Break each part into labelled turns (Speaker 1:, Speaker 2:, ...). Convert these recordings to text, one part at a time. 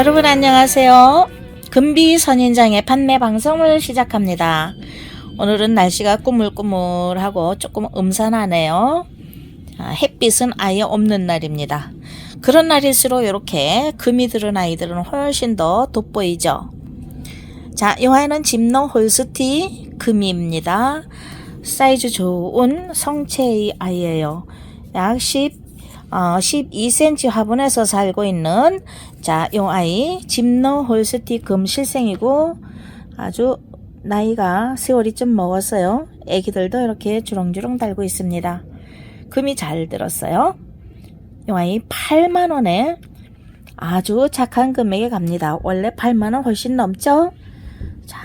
Speaker 1: 여러분 안녕하세요. 금비 선인장의 판매 방송을 시작합니다. 오늘은 날씨가 꾸물꾸물하고 조금 음산하네요. 아, 햇빛은 아예 없는 날입니다. 그런 날일수록 이렇게 금이 들은 아이들은 훨씬 더 돋보이죠. 자, 이 아이는 집농 홀스티 금이입니다. 사이즈 좋은 성체의 아이예요. 약 10, 어, 12cm 화분에서 살고 있는 자, 요 아이 집농 홀스티 금 실생이고 아주 나이가 세월이 좀 먹었어요. 애기들도 이렇게 주렁주렁 달고 있습니다. 금이 잘 들었어요. 이 아이 8만 원에 아주 착한 금액에 갑니다. 원래 8만 원 훨씬 넘죠? 자,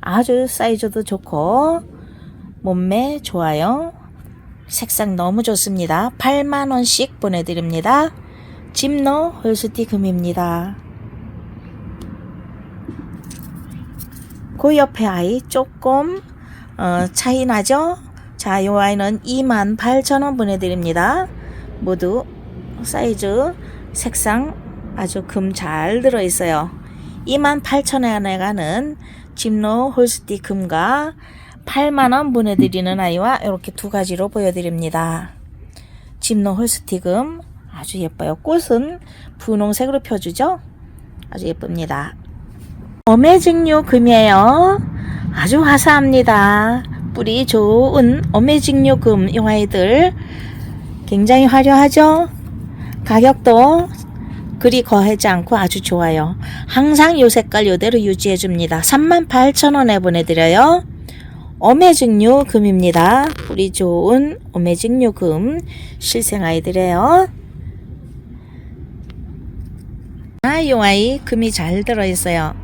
Speaker 1: 아주 사이즈도 좋고 몸매 좋아요. 색상 너무 좋습니다. 8만 원씩 보내드립니다. 집노 홀스티 금입니다. 그 옆에 아이 조금 어, 차이 나죠? 자, 이 아이는 2만 8천 원 보내드립니다. 모두 사이즈 색상 아주 금 잘 들어있어요. 2만 8천 원에 가는 집노 홀스티 금과 8만 원 보내드리는 아이와 이렇게 두 가지로 보여드립니다. 집노 홀스티 금 아주 예뻐요. 꽃은 분홍색으로 펴주죠? 아주 예쁩니다. 어메직류 금이에요. 아주 화사합니다. 뿌리 좋은 어메직류 금, 이 아이들 굉장히 화려하죠? 가격도 그리 거하지 않고 아주 좋아요. 항상 요 색깔 요대로 유지해 줍니다. 38,000원에 보내드려요. 어메직류 금입니다. 뿌리 좋은 어메직류 금 실생 아이들이에요. 아, 이 아이 금이 잘 들어있어요.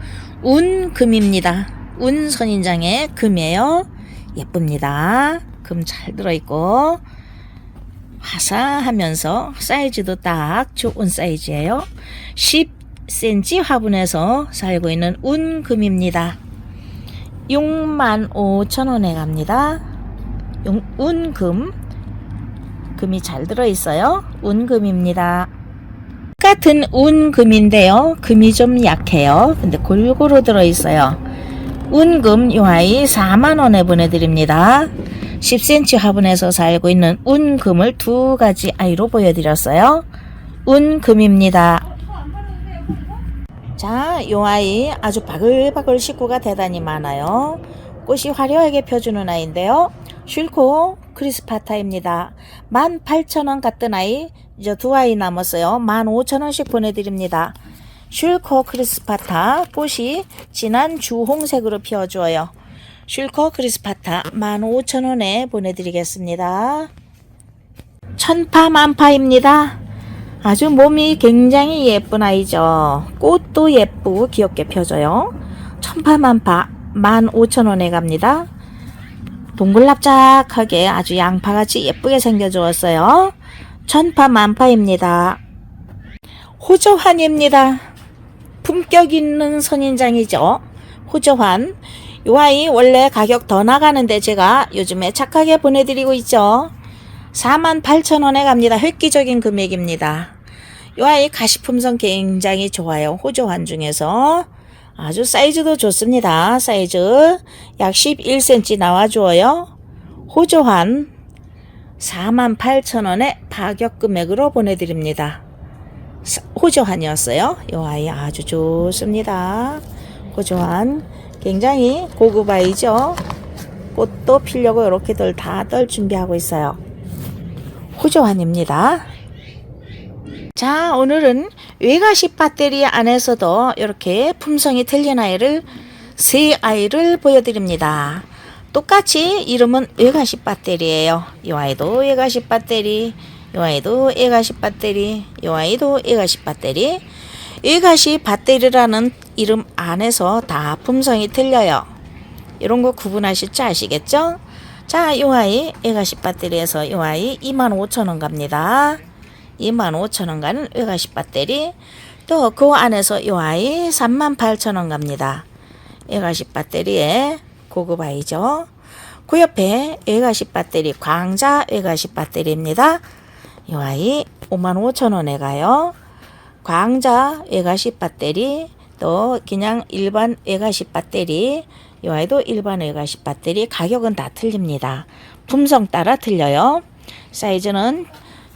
Speaker 1: 운 금입니다. 운 선인장의 금이에요. 예쁩니다. 금 잘 들어있고 화사하면서 사이즈도 딱 좋은 사이즈예요. 10cm 화분에서 살고 있는 운금입니다. 65,000원에 갑니다. 용- 운금 금이 잘 들어있어요. 운금입니다. 똑같은 운금인데요. 금이 좀 약해요. 근데 골고루 들어있어요. 운금 요 아이 4만원에 보내드립니다. 10cm 화분에서 살고 있는 운금을 두 가지 아이로 보여드렸어요. 운금입니다. 자, 요 아이 아주 바글바글 식구가 대단히 많아요. 꽃이 화려하게 펴주는 아이인데요. 쉴코 크리스파타입니다. 18,000원 같은 아이 이제 두 아이 남았어요. 15,000원씩 보내드립니다. 쉴코 크리스파타 꽃이 진한 주홍색으로 피어주어요. 쉴코 크리스파타 15,000원에 보내드리겠습니다. 천파만파입니다. 아주 몸이 굉장히 예쁜 아이죠. 꽃도 예쁘고 귀엽게 펴져요. 천파만파 15,000원에 갑니다. 동글납작하게 아주 양파같이 예쁘게 생겨주었어요. 천파 만파입니다. 호저환입니다. 품격 있는 선인장이죠. 호저환. 이 아이 원래 가격 더 나가는데 제가 요즘에 착하게 보내드리고 있죠. 48,000원에 갑니다. 획기적인 금액입니다. 이 아이 가시품성 굉장히 좋아요. 호저환 중에서. 아주 사이즈도 좋습니다. 사이즈 약 11cm 나와주어요. 호저환 48,000원에 파격 금액으로 보내드립니다. 사- 호저환이었어요. 이 아이 아주 좋습니다. 호저환 굉장히 고급 아이죠. 꽃도 피려고 이렇게들 다들 준비하고 있어요. 호저환입니다. 자, 오늘은 외가시 배터리 안에서도 이렇게 품성이 틀린 아이를 세 아이를 보여드립니다. 똑같이 이름은 외가시 배터리예요. 이 아이도 외가시 배터리, 이 아이도 외가시 배터리, 이 아이도 외가시 배터리. 외가시 배터리라는 이름 안에서 다 품성이 틀려요. 이런 거 구분하실 줄 아시겠죠? 자, 이 아이 외가시 배터리에서 이 아이 25,000원 갑니다. 25,000원 가는 외가시 배터리 또 그 안에서 이 아이 38,000원 갑니다. 외가시 배터리에 고급 아이죠. 그 옆에 외가시 배터리 광자 외가시 배터리입니다. 이 아이 55,000원에 가요. 광자 외가시 배터리 또 그냥 일반 외가시 배터리 이 아이도 일반 외가시 배터리 가격은 다 틀립니다. 품성 따라 틀려요. 사이즈는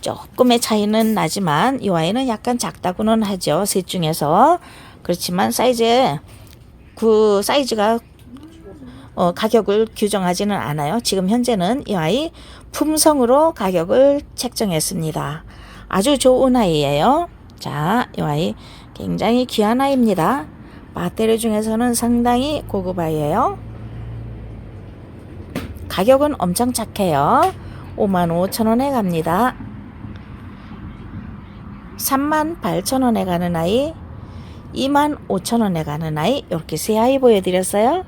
Speaker 1: 조금의 차이는 나지만 이 아이는 약간 작다고는 하죠. 셋 중에서 그렇지만 사이즈에 그 사이즈가 어, 가격을 규정하지는 않아요. 지금 현재는 이 아이 품성으로 가격을 책정했습니다. 아주 좋은 아이예요. 자, 이 아이 굉장히 귀한 아이입니다. 배터리 중에서는 상당히 고급 아이예요. 가격은 엄청 착해요. 5만 5천 원에 갑니다. 3만 8천 원에 가는 아이, 2만 5천 원에 가는 아이, 이렇게 세 아이 보여드렸어요.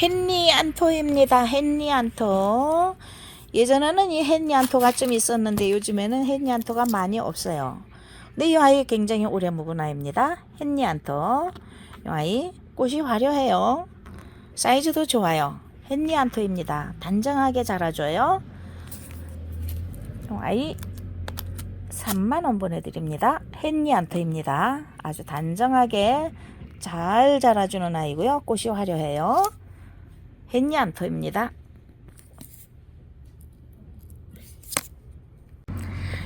Speaker 1: 헨리 안토입니다. 헨리 안토. 예전에는 이 헨리 안토가 좀 있었는데 요즘에는 헨리 안토가 많이 없어요. 근데 이 아이 굉장히 오래 묵은 아이입니다. 헨리 안토. 이 아이 꽃이 화려해요. 사이즈도 좋아요. 헨리 안토입니다. 단정하게 자라줘요. 이 아이 3만원 보내드립니다. 헨리 안토입니다. 아주 단정하게 잘 자라주는 아이고요. 꽃이 화려해요. 헨리 안토입니다.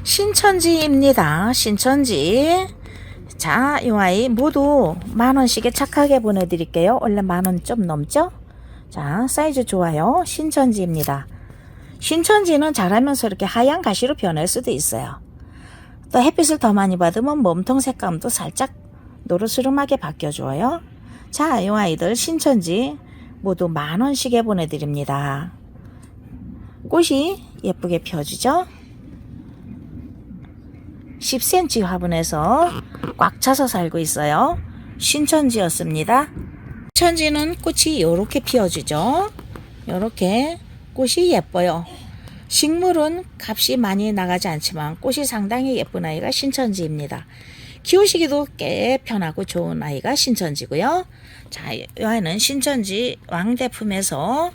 Speaker 1: 신천지입니다. 신천지. 자, 이 아이 모두 만 원씩에 착하게 보내드릴게요. 원래 만원 좀 넘죠? 자, 사이즈 좋아요. 신천지입니다. 신천지는 자라면서 이렇게 하얀 가시로 변할 수도 있어요. 또 햇빛을 더 많이 받으면 몸통 색감도 살짝 노르스름하게 바뀌어줘요. 자, 이 아이들 신천지 모두 만 원씩에 보내드립니다. 꽃이 예쁘게 펴지죠? 10cm 화분에서 꽉 차서 살고 있어요. 신천지였습니다. 신천지는 꽃이 이렇게 피어주죠. 이렇게 꽃이 예뻐요. 식물은 값이 많이 나가지 않지만 꽃이 상당히 예쁜 아이가 신천지입니다. 키우시기도 꽤 편하고 좋은 아이가 신천지고요. 자, 이 아이는 신천지 왕대품에서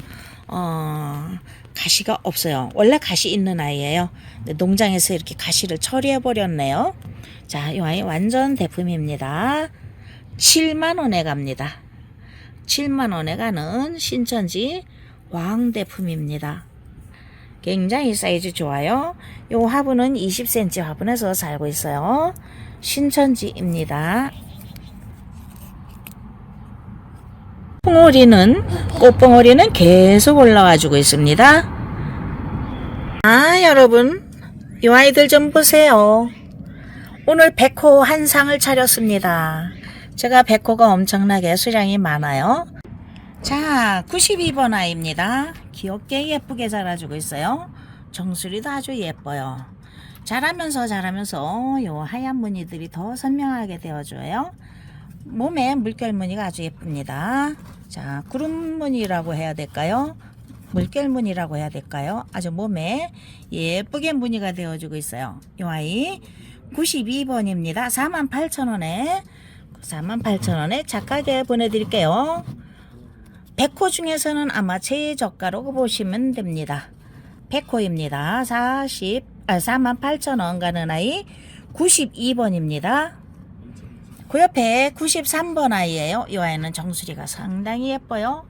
Speaker 1: 어, 가시가 없어요. 원래 가시 있는 아이예요. 농장에서 이렇게 가시를 처리해 버렸네요. 자, 이 아이 완전 대품입니다. 7만 원에 갑니다. 7만 원에 가는 신천지 왕대품입니다. 굉장히 사이즈 좋아요. 요 화분은 20cm 화분에서 살고 있어요. 신천지입니다. 뽕오리는 꽃봉오리는 계속 올라와 주고 있습니다. 아 여러분 이 아이들 좀 보세요. 오늘 백호 한 상을 차렸습니다. 제가 백호가 엄청나게 수량이 많아요. 자 92번 아이입니다. 귀엽게 예쁘게 자라주고 있어요. 정수리도 아주 예뻐요. 자라면서 자라면서 요 하얀 무늬들이 더 선명하게 되어줘요. 몸에 물결 무늬가 아주 예쁩니다. 자, 구름 무늬라고 해야 될까요? 물결 무늬라고 해야 될까요? 아주 몸에 예쁘게 무늬가 되어주고 있어요. 이 아이 92번입니다. 48,000원에 48,000원에 작가게 보내드릴게요. 백호 중에서는 아마 최저가로 보시면 됩니다. 백호입니다. 40, 아, 48,000원 가는 아이 92번입니다. 그 옆에 93번 아이예요. 이 아이는 정수리가 상당히 예뻐요.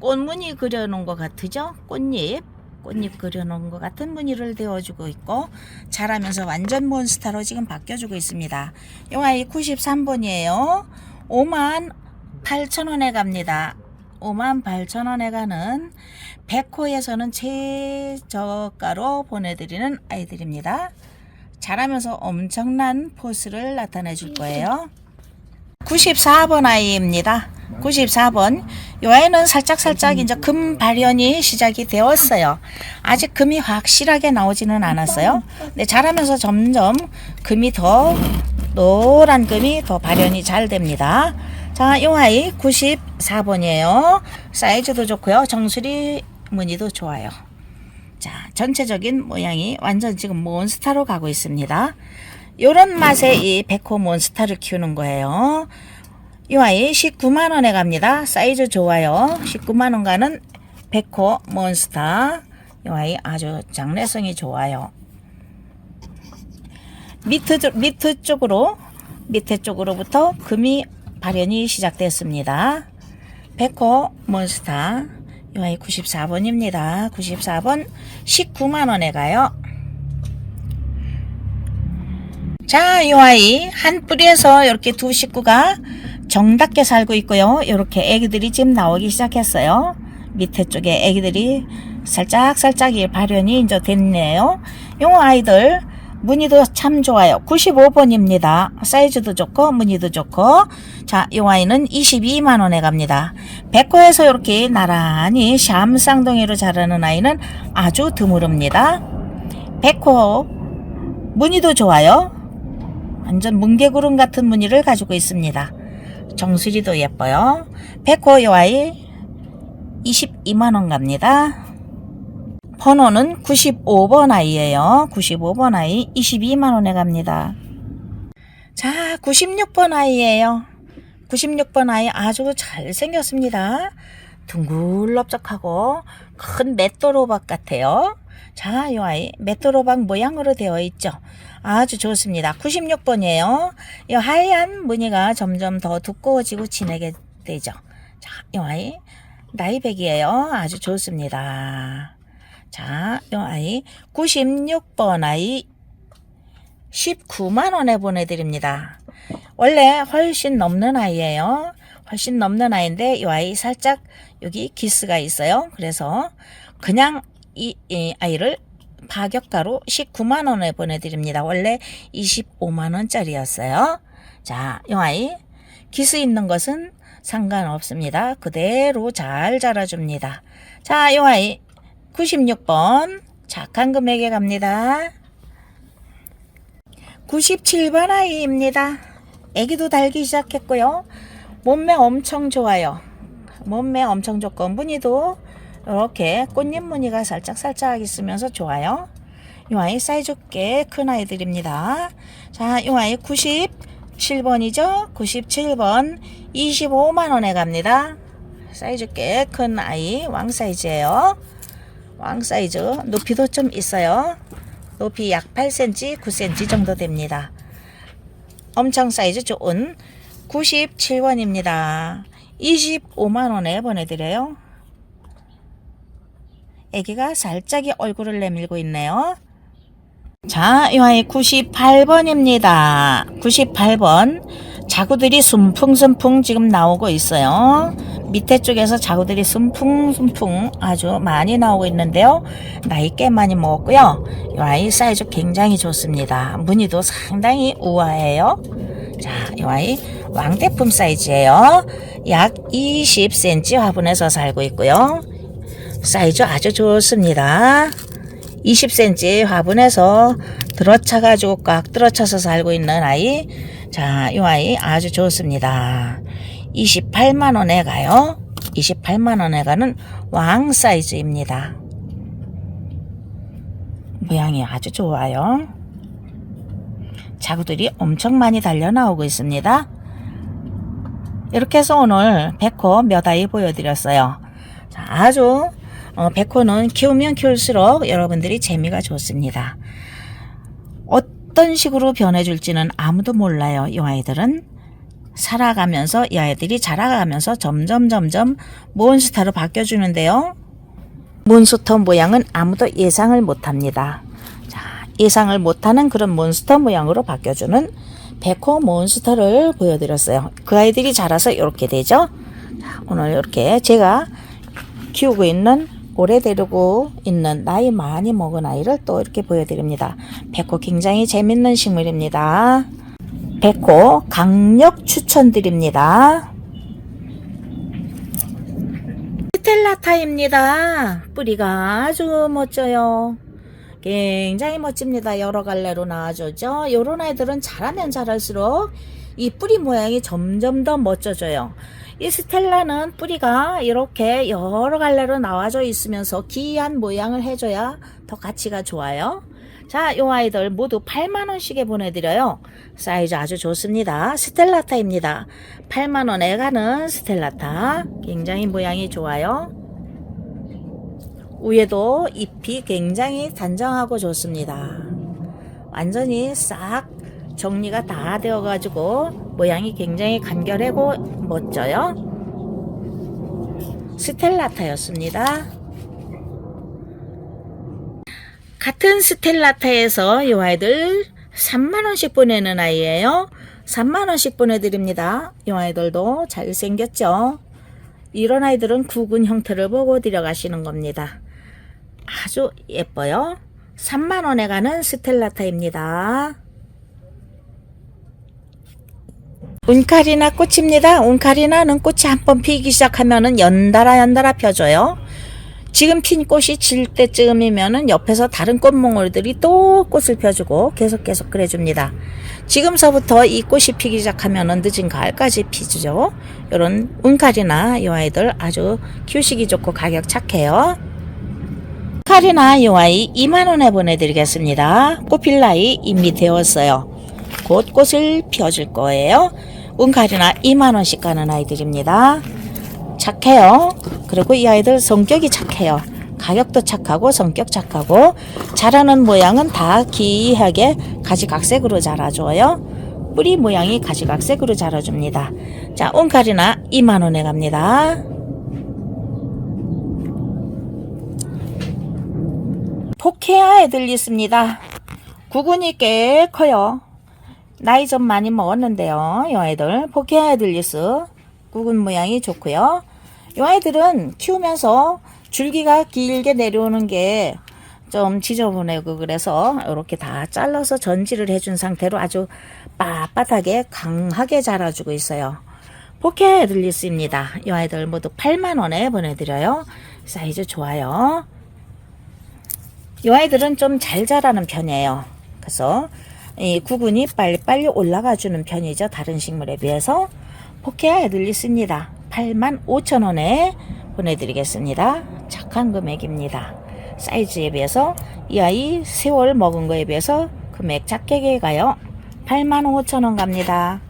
Speaker 1: 꽃무늬 그려놓은 것 같으죠? 꽃잎. 꽃잎 그려놓은 것 같은 무늬를 되어주고 있고 자라면서 완전 몬스타로 지금 바뀌어주고 있습니다. 이 아이 93번이에요. 5만 8천원에 갑니다. 5만 8천원에 가는 백호에서는 최저가로 보내드리는 아이들입니다. 자라면서 엄청난 포스를 나타내 줄 거예요. 94번 아이입니다. 94번. 이 아이는 살짝살짝 이제 금 발현이 시작이 되었어요. 아직 금이 확실하게 나오지는 않았어요. 근데 자라면서 점점 금이 더 노란 금이 더 발현이 잘 됩니다. 자, 이 아이 94번이에요. 사이즈도 좋고요. 정수리 무늬도 좋아요. 자, 전체적인 모양이 완전 지금 몬스타로 가고 있습니다. 요런 맛의 이 백호 몬스타를 키우는 거예요. 이 아이 19만원에 갑니다. 사이즈 좋아요. 19만원 가는 백호 몬스타. 이 아이 아주 장래성이 좋아요. 쪽- 밑에 쪽으로 밑에 쪽으로부터 금이 발현이 시작됐습니다. 백호 이 아이 94번입니다. 94번 19만원에 가요. 자, 이 아이 한 뿌리에서 이렇게 두 식구가 정답게 살고 있고요. 이렇게 애기들이 지금 나오기 시작했어요. 밑에 쪽에 애기들이 살짝 살짝 이 발현이 이제 됐네요. 이 아이들 무늬도 참 좋아요. 95번입니다. 사이즈도 좋고 무늬도 좋고 자, 이 아이는 22만 원에 갑니다. 백호에서 이렇게 나란히 샴 쌍둥이로 자라는 아이는 아주 드물습니다. 백호 무늬도 좋아요. 완전 뭉게구름 같은 무늬를 가지고 있습니다. 정수리도 예뻐요. 백호 요 아이 22만원 갑니다. 번호는 95번 아이예요. 95번 아이 22만원에 갑니다. 자, 96번 아이예요. 96번 아이 아주 잘생겼습니다. 둥글럽적하고 큰 맷도로박 같아요. 자, 이 아이 맷도로박 모양으로 되어 있죠. 아주 좋습니다. 96번이에요. 이 하얀 무늬가 점점 더 두꺼워지고 진하게 되죠. 자, 이 아이 나이백이에요. 아주 좋습니다. 자, 이 아이 96번 아이 19만 원에 보내드립니다. 원래 훨씬 넘는 아이예요. 훨씬 넘는 아이인데 이 아이 살짝 여기 기스가 있어요. 그래서 그냥 이, 이 아이를 파격가로 19만 원에 보내드립니다. 원래 25만 원짜리였어요. 자, 이 아이 기스 있는 것은 상관없습니다. 그대로 잘 자라줍니다. 자, 이 아이 96번 착한 금액에 갑니다. 97번 아이입니다. 애기도 달기 시작했고요. 몸매 엄청 좋아요. 몸매 엄청 좋고 무늬도 이렇게 꽃잎 무늬가 살짝살짝 있으면서 좋아요. 이 아이 사이즈 꽤 큰 아이들입니다. 자, 이 아이 97번이죠? 97번 25만원에 갑니다. 사이즈 꽤 큰 아이 왕 사이즈예요. 왕 사이즈 높이도 좀 있어요. 높이 약 8cm, 9cm 정도 됩니다. 엄청 사이즈 좋은 97번입니다. 25만원에 보내드려요. 애기가 살짝이 얼굴을 내밀고 있네요. 자, 이 아이 98번입니다. 98번. 자구들이 숨풍숨풍 지금 나오고 있어요. 밑에 쪽에서 자구들이 숨풍숨풍 아주 많이 나오고 있는데요. 나이 꽤 많이 먹었고요. 이 아이 사이즈 굉장히 좋습니다. 무늬도 상당히 우아해요. 자, 이 아이 왕대품 사이즈예요. 약 20cm 화분에서 살고 있고요. 사이즈 아주 좋습니다. 20cm 화분에서 들어차가지고 꽉 들어차서 살고 있는 아이. 자, 이 아이 아주 좋습니다. 28만원에 가요. 28만원에 가는 왕 사이즈입니다. 모양이 아주 좋아요. 자구들이 엄청 많이 달려 나오고 있습니다. 이렇게 해서 오늘 백호 몇 아이 보여드렸어요. 자, 아주 어, 백호는 키우면 키울수록 여러분들이 재미가 좋습니다. 어떤 식으로 변해줄지는 아무도 몰라요. 이 아이들은 살아가면서 이 아이들이 자라가면서 점점 점점 몬스터로 바뀌어주는데요. 몬스터 모양은 아무도 예상을 못합니다. 자, 예상을 못하는 그런 몬스터 모양으로 바뀌어주는 백호 몬스터를 보여드렸어요. 그 아이들이 자라서 이렇게 되죠. 자, 오늘 이렇게 제가 키우고 있는 오래 데리고 있는 나이 많이 먹은 아이를 또 이렇게 보여드립니다. 백호 굉장히 재밌는 식물입니다. 백호 강력 추천드립니다. 스텔라타입니다. 뿌리가 아주 멋져요. 굉장히 멋집니다. 여러 갈래로 나와주죠. 요런 아이들은 자라면 자랄수록 이 뿌리 모양이 점점 더 멋져져요. 이 스텔라는 뿌리가 이렇게 여러 갈래로 나와져 있으면서 기이한 모양을 해줘야 더 가치가 좋아요. 자, 요 아이들 모두 8만원씩에 보내드려요. 사이즈 아주 좋습니다. 스텔라타입니다. 8만원에 가는 스텔라타. 굉장히 모양이 좋아요. 위에도 잎이 굉장히 단정하고 좋습니다. 완전히 싹 정리가 다 되어가지고 모양이 굉장히 간결하고 멋져요. 스텔라타였습니다. 같은 스텔라타에서 이 아이들 3만원씩 보내는 아이예요. 3만원씩 보내드립니다. 이 아이들도 잘생겼죠? 이런 아이들은 구근 형태를 보고 들여가시는 겁니다. 아주 예뻐요. 3만원에 가는 스텔라타입니다. 운카리나 꽃입니다. 운카리나는 꽃이 한 번 피기 시작하면은 연달아 연달아 펴줘요. 지금 핀 꽃이 질 때쯤이면은 옆에서 다른 꽃몽울들이 또 꽃을 펴주고 계속 계속 그래줍니다. 지금서부터 이 꽃이 피기 시작하면은 늦은 가을까지 피주죠. 요런 운카리나 이 아이들 아주 키우시기 좋고 가격 착해요. 카리나 이 아이 2만원에 보내드리겠습니다. 꽃필 나이 이미 되었어요. 곧 꽃을 피워줄 거예요. 운카리나 2만원씩 가는 아이들입니다. 착해요. 그리고 이 아이들 성격이 착해요. 가격도 착하고 성격 착하고 자라는 모양은 다 기이하게 가지각색으로 자라줘요. 뿌리 모양이 가지각색으로 자라줍니다. 자, 온카리나 2만원에 갑니다. 포케아 애들 있습니다. 구근이 꽤 커요. 나이 좀 많이 먹었는데요. 이 아이들 포케아 애들리스 구근 모양이 좋고요. 이 아이들은 키우면서 줄기가 길게 내려오는 게 좀 지저분하고 그래서 이렇게 다 잘라서 전지를 해준 상태로 아주 빳빳하게 강하게 자라주고 있어요. 포케아 애들리스입니다. 이 아이들 모두 8만원에 보내드려요. 사이즈 좋아요. 이 아이들은 좀 잘 자라는 편이에요. 그래서 이 구근이 빨리빨리 올라가 주는 편이죠. 다른 식물에 비해서. 포케아 애들 있습니다. 8만 5천 원에 보내드리겠습니다. 착한 금액입니다. 사이즈에 비해서 이 아이 세월 먹은 거에 비해서 금액 작게 가요. 8만 5천 원 갑니다.